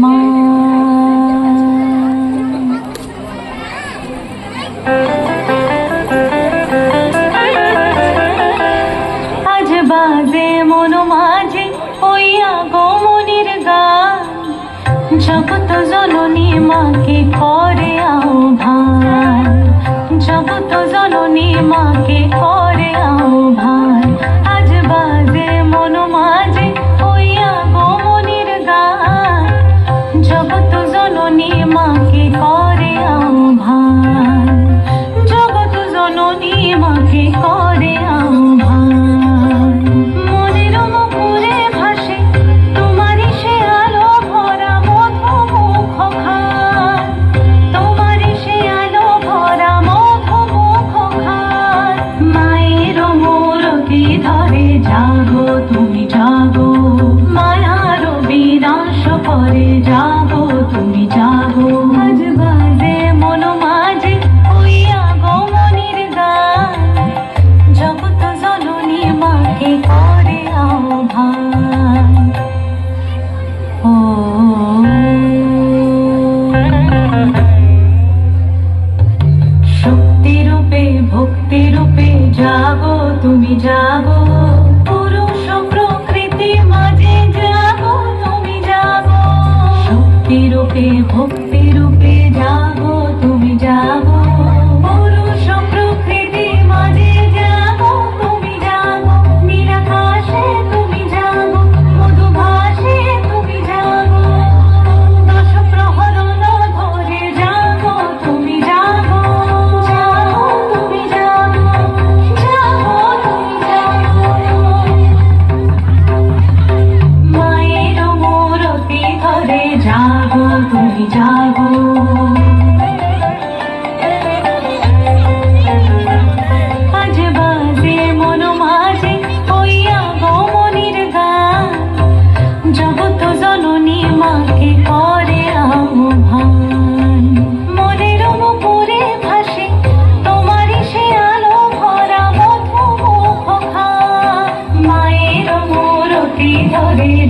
মা আজ বাজে মন মাঝে ওই আগমনির জননী মাকে করে জাগো, তুমি জাগো, মায়ার বিনাশ করে জাগো, তুমি জাগো। আজ বাজে মন মাঝে ওই আগমনির গান জগত জননী মাকে করে আহ্বান। ও। শক্তি রূপে ভক্তি রূপে জাগো, তুমি জাগো। শক্তি রূপে ভক্তি রূপে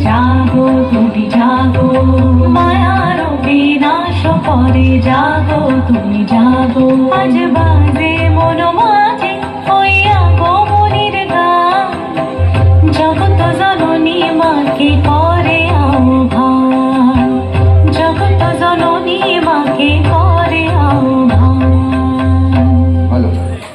জাগো তুমি জাগো। মায়ার বিনাশ করে তুমি জাগো। আজ বাজে